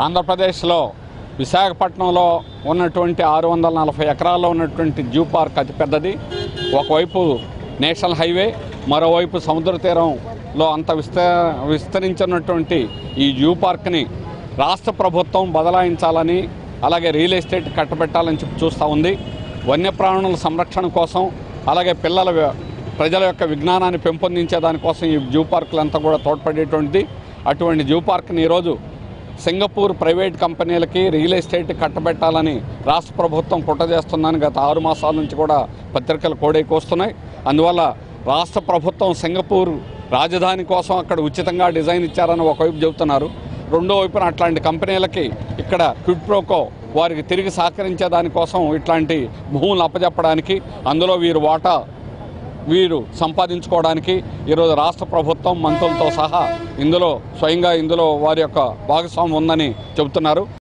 ఆంధ్రప్రదేశ్లో విశాఖపట్నంలో ఉన్నటువంటి ఆరు వందల నలభై ఎకరాల్లో ఉన్నటువంటి జూ పార్క్ అతిపెద్దది ఒకవైపు నేషనల్ హైవే మరోవైపు సముద్ర తీరంలో అంత విస్త విస్తరించినటువంటి ఈ జూ పార్క్ని రాష్ట్ర ప్రభుత్వం బదలాయించాలని అలాగే రియల్ ఎస్టేట్ కట్టబెట్టాలని చెప్పి చూస్తూ ఉంది. వన్యప్రాణుల సంరక్షణ కోసం అలాగే పిల్లల ప్రజల యొక్క విజ్ఞానాన్ని పెంపొందించే దానికోసం ఈ జూ పార్కులంతా కూడా తోడ్పడేటువంటిది. అటువంటి జూ పార్క్ని ఈరోజు సింగపూర్ ప్రైవేట్ కంపెనీలకి రియల్ ఎస్టేట్ కట్టబెట్టాలని రాష్ట్ర ప్రభుత్వం కుట్రచేస్తుందని గత ఆరు మాసాల నుంచి కూడా పత్రికలు కోడైకొస్తున్నాయి అందువల్ల రాష్ట్ర ప్రభుత్వం సింగపూర్ రాజధాని కోసం అక్కడ ఉచితంగా డిజైన్ ఇచ్చారని ఒకవైపు చెబుతున్నారు. రెండో వైపున అట్లాంటి కంపెనీలకి ఇక్కడ క్విడ్ప్రోకో వారికి తిరిగి సహకరించే దానికోసం ఇట్లాంటి భూములు అప్పజెప్పడానికి అందులో వీరు వాటా వీరు సంపాదించుకోవడానికి ఈరోజు రాష్ట్ర ప్రభుత్వం మంత్రులతో సహా ఇందులో స్వయంగా ఇందులో వారి యొక్క భాగస్వామ్యం ఉందని చెబుతున్నారు.